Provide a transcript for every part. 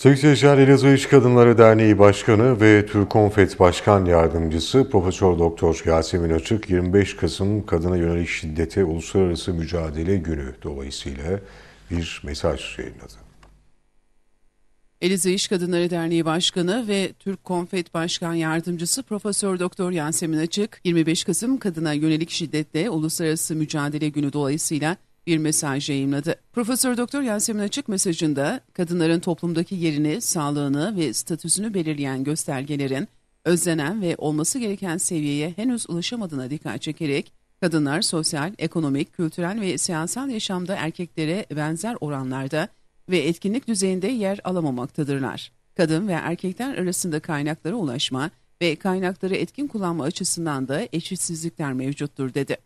Seyirciler, Elazığ İş Kadınları Derneği Başkanı ve Türk Konfet Başkan Yardımcısı Profesör Doktor Yasemin Açık 25 Kasım Kadına Yönelik Şiddete Uluslararası Mücadele Günü dolayısıyla bir mesaj yayınladı. Elazığ İş Kadınları Derneği Başkanı ve Türk Konfet Başkan Yardımcısı Profesör Doktor Yasemin Açık 25 Kasım Kadına Yönelik Şiddetle Uluslararası Mücadele Günü dolayısıyla bir mesaj yayınladı. Profesör Doktor Yasemin Açık mesajında kadınların toplumdaki yerini, sağlığını ve statüsünü belirleyen göstergelerin özlenen ve olması gereken seviyeye henüz ulaşamadığına dikkat çekerek kadınlar sosyal, ekonomik, kültürel ve siyasal yaşamda erkeklere benzer oranlarda ve etkinlik düzeyinde yer alamamaktadırlar. Kadın ve erkekler arasında kaynaklara ulaşma ve kaynakları etkin kullanma açısından da eşitsizlikler mevcuttur dedi.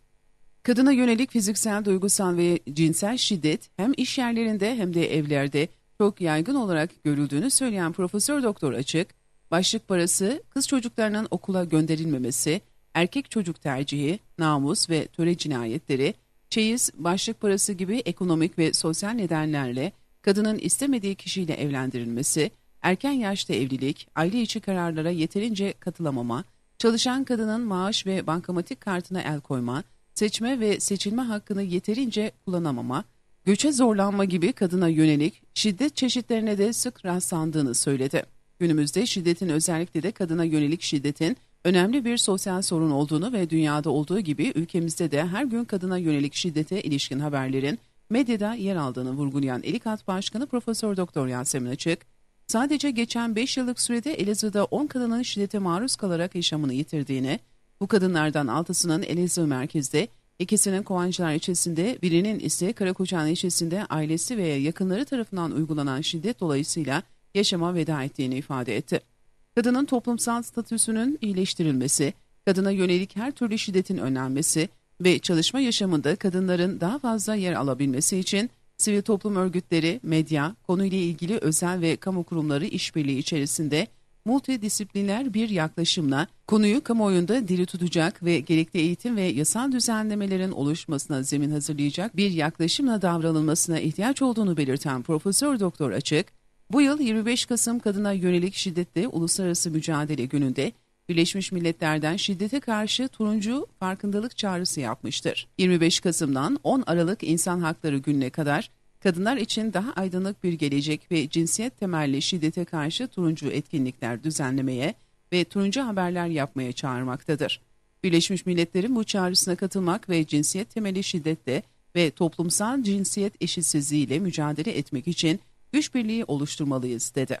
Kadına yönelik fiziksel, duygusal ve cinsel şiddet hem iş yerlerinde hem de evlerde çok yaygın olarak görüldüğünü söyleyen Profesör Doktor Açık, başlık parası, kız çocuklarının okula gönderilmemesi, erkek çocuk tercihi, namus ve töre cinayetleri, çeyiz, başlık parası gibi ekonomik ve sosyal nedenlerle kadının istemediği kişiyle evlendirilmesi, erken yaşta evlilik, aile içi kararlara yeterince katılamama, çalışan kadının maaş ve bankamatik kartına el koyma, seçme ve seçilme hakkını yeterince kullanamama, göçe zorlanma gibi kadına yönelik şiddet çeşitlerine de sık rastlandığını söyledi. Günümüzde şiddetin özellikle de kadına yönelik şiddetin önemli bir sosyal sorun olduğunu ve dünyada olduğu gibi ülkemizde de her gün kadına yönelik şiddete ilişkin haberlerin medyada yer aldığını vurgulayan Elikat Başkanı Profesör Doktor Yasemin Açık, sadece geçen 5 yıllık sürede Elazığ'da 10 kadının şiddete maruz kalarak yaşamını yitirdiğini, bu kadınlardan 6'sının Elazığ merkezde, ikisinin Kovancılar ilçesinde, birinin ise Karakoçan ilçesinde ailesi veya yakınları tarafından uygulanan şiddet dolayısıyla yaşama veda ettiğini ifade etti. Kadının toplumsal statüsünün iyileştirilmesi, kadına yönelik her türlü şiddetin önlenmesi ve çalışma yaşamında kadınların daha fazla yer alabilmesi için sivil toplum örgütleri, medya, konuyla ilgili özel ve kamu kurumları işbirliği içerisinde multidisipliner bir yaklaşımla konuyu kamuoyunda diri tutacak ve gerekli eğitim ve yasal düzenlemelerin oluşmasına zemin hazırlayacak bir yaklaşımla davranılmasına ihtiyaç olduğunu belirten Profesör Doktor Açık, bu yıl 25 Kasım Kadına Yönelik Şiddetle Uluslararası Mücadele Günü'nde Birleşmiş Milletler'den şiddete karşı turuncu farkındalık çağrısı yapmıştır. 25 Kasım'dan 10 Aralık İnsan Hakları Günü'ne kadar kadınlar için daha aydınlık bir gelecek ve cinsiyet temelli şiddete karşı turuncu etkinlikler düzenlemeye ve turuncu haberler yapmaya çağırmaktadır. Birleşmiş Milletler'in bu çağrısına katılmak ve cinsiyet temeli şiddetle ve toplumsal cinsiyet eşitsizliğiyle mücadele etmek için güç birliği oluşturmalıyız dedi.